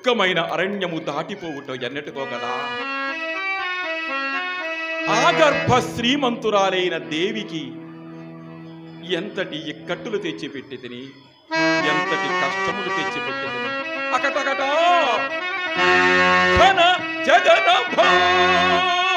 దుఃఖమైన అరణ్యము దాటిపోవుట ఎన్నటికో కదా. ఆగర్భ శ్రీమంతురాలైన దేవికి ఎంతటి ఇక్కట్టులు తెచ్చిపెట్టిదిని ఎంతటి కష్టములు తెచ్చిపెట్టిదిని అకటకట! ఘన జగన భారమున.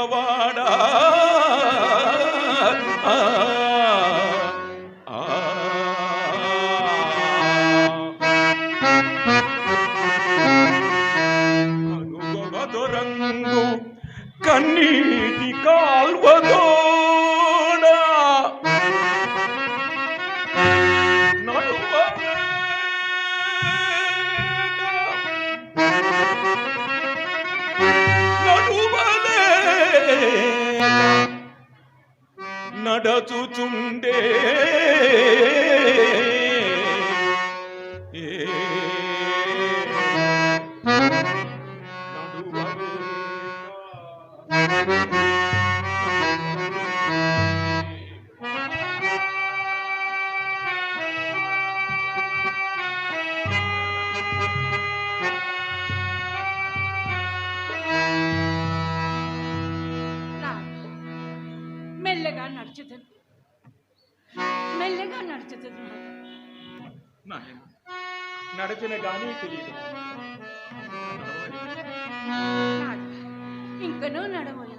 பவாடா నడచుచుండే ఏ మెల్లగా నడుచుతుంది. నడచిన గానీ తెలియదు ఇంకనూ నడవయా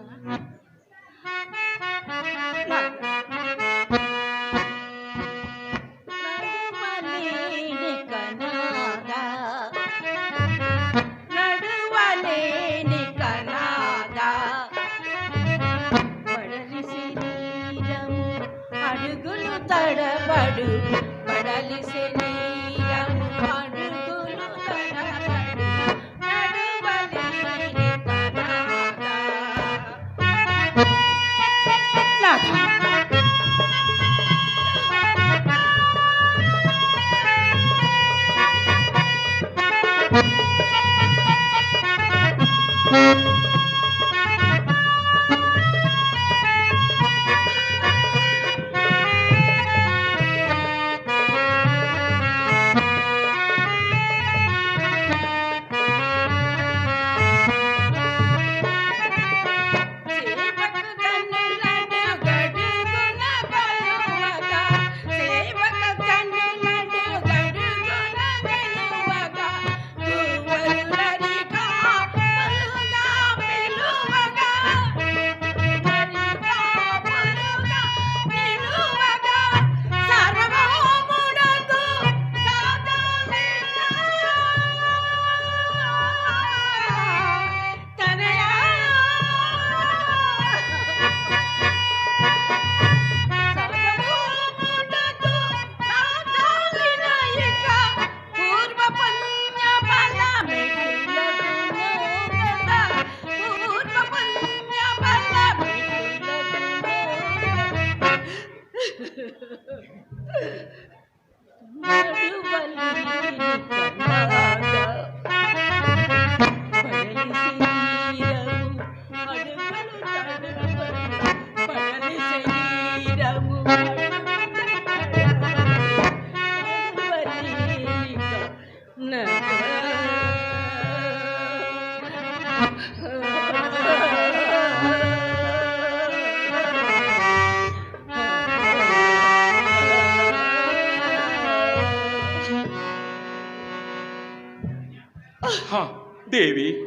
దేవి.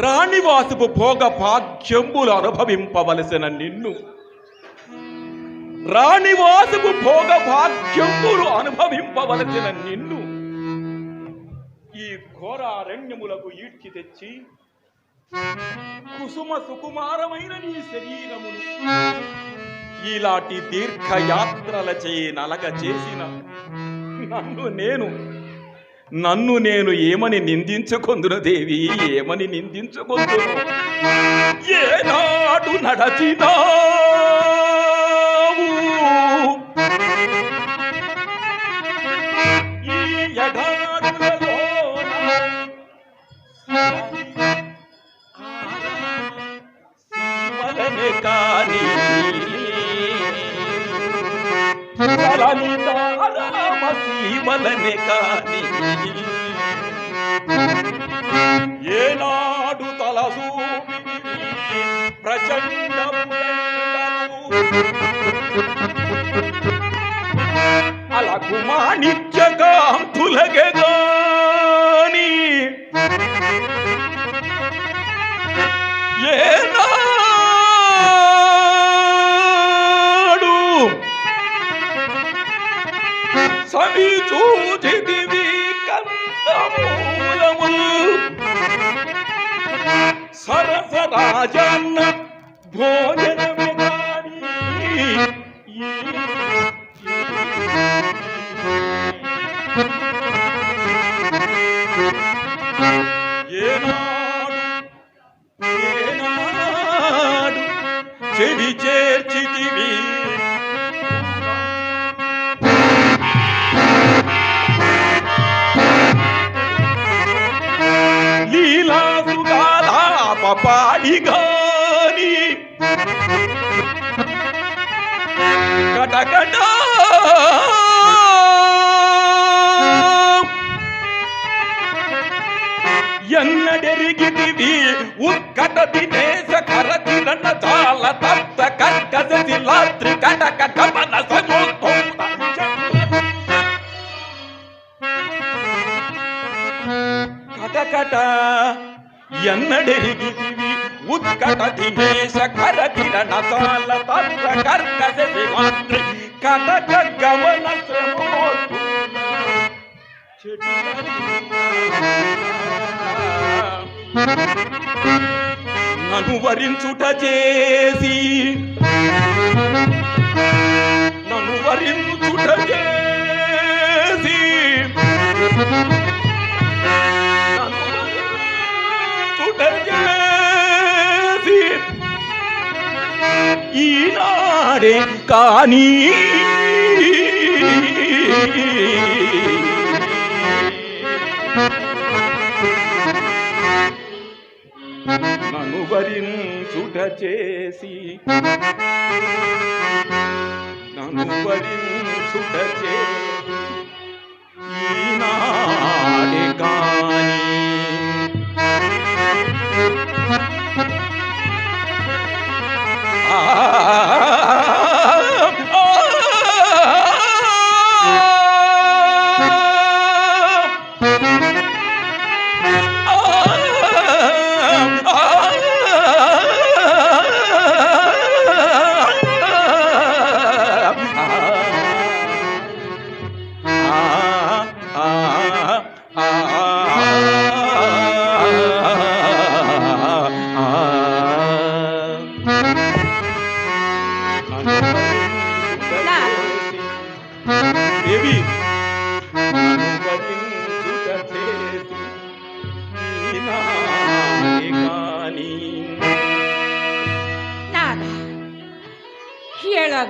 రాణివాసుపు భోగ భాగ్యంబులు అనుభవింపవలసిన నిన్ను. రాణివాసుపు భోగ భాగ్యంబులు అనుభవింపవలసిన నిన్ను. ఈ ఘోరారణ్యములకు ఈడ్చి తెచ్చి కుసుమ సుకుమారమైన నీ శరీరమును ఇలాంటి తీర్థయాత్రలచే నలగ చేసిన నన్ను నేను నన్ను నేను ఏమని నిందించుకొందును దేవి? ఏమని నిందించుకొందును ఏనాడు నడచినావు. ఈ ఎడారులలోన సీమలనే సీమలనే దాసు తలసూపితివి ప్రచండ అలకు మాణిక్యకాంతులగే గాని సరసరాజన్న భోజనమే లీలాసుగాలాప గాని కటకట ఎన్నడెరిగితివి ఉత్కట దినేశ కరకిరణ చాల తప్త కర్కశ లాత్రి కటక కమన సజోత్తోత కటకట ఎన్నడెరిగితివి ఉత్కట దినేశ కరకిరణ చాల తప్త కర్కశ శిలాత్రి కటక గమన శ్రమోత్తోత నన్ను వరించుట చేసి ఈనాడే కానీ నన్ను వరించుట చేసి నన్ను వరించుట చేసి ఈనాడే కానీ.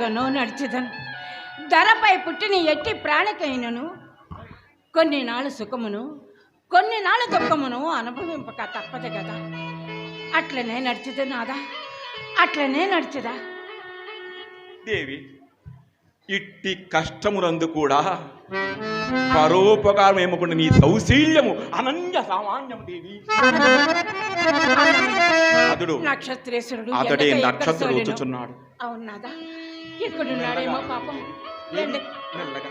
ఎలాగనో నడిచిదను. ధరపై పుట్టిన ఎట్టి ప్రాణికైనను కొన్ని నాళ్ళు సుఖమును కొన్ని నాళ్ళు దుఃఖమును అనుభవింపక తప్పదు కదా అట్లనే నడిచిదు నాదా? అట్లనే నడిచిదా? దేవి ఇట్టి కష్టమునందు కూడా పరోపకారం ఏమకుండా నీ సౌశీల్యము అనన్య సామాన్యం దేవి. అతడు నక్షత్రేశ్వరుడు అతడే నక్షత్రుడు అవునాదా? ఇక్కడున్నాడేమో పాపం. మెల్లగా మెల్లగా